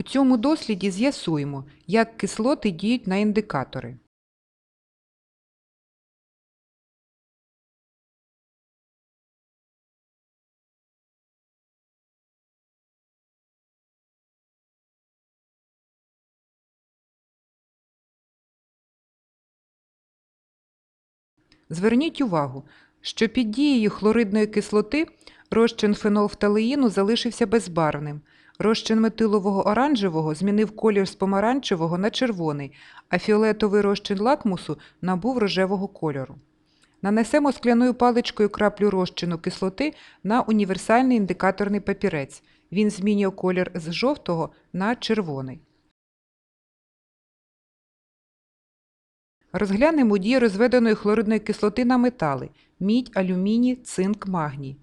У цьому досліді з'ясуємо, як кислоти діють на індикатори. Зверніть увагу, що під дією хлоридної кислоти розчин фенолфталеїну залишився безбарвним. Розчин метилового оранжевого змінив колір з помаранчевого на червоний, а фіолетовий розчин лакмусу набув рожевого кольору. Нанесемо скляною паличкою краплю розчину кислоти на універсальний індикаторний папірець. Він змінює колір з жовтого на червоний. Розглянемо дію розведеної хлоридної кислоти на метали – мідь, алюміній, цинк, магній.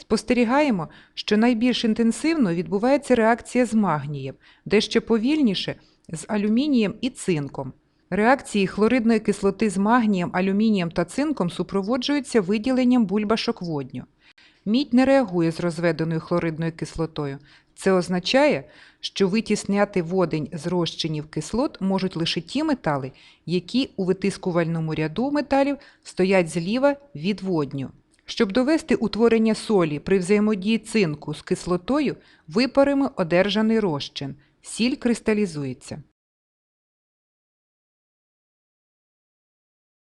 Спостерігаємо, що найбільш інтенсивно відбувається реакція з магнієм, дещо повільніше з алюмінієм і цинком. Реакції хлоридної кислоти з магнієм, алюмінієм та цинком супроводжуються виділенням бульбашок водню. Мідь не реагує з розведеною хлоридною кислотою. Це означає, що витісняти водень з розчинів кислот можуть лише ті метали, які у витискувальному ряду металів стоять зліва від водню. Щоб довести утворення солі при взаємодії цинку з кислотою, випаримо одержаний розчин. Сіль кристалізується.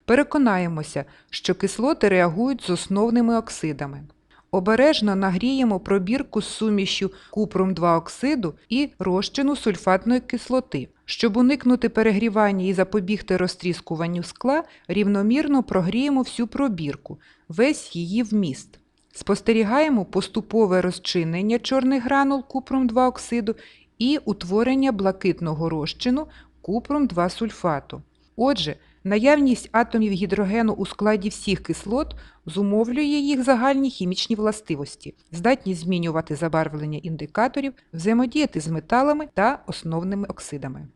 Переконаємося, що кислоти реагують з основними оксидами. Обережно нагріємо пробірку з сумішю купром 2 оксиду і розчину сульфатної кислоти. Щоб уникнути перегрівання і запобігти розтріскуванню скла, рівномірно прогріємо всю пробірку, весь її вміст. Спостерігаємо поступове розчинення чорних гранул купром 2 оксиду і утворення блакитного розчину купром 2 сульфату. Отже, наявність атомів гідрогену у складі всіх кислот зумовлює їх загальні хімічні властивості, здатність змінювати забарвлення індикаторів, взаємодіяти з металами та основними оксидами.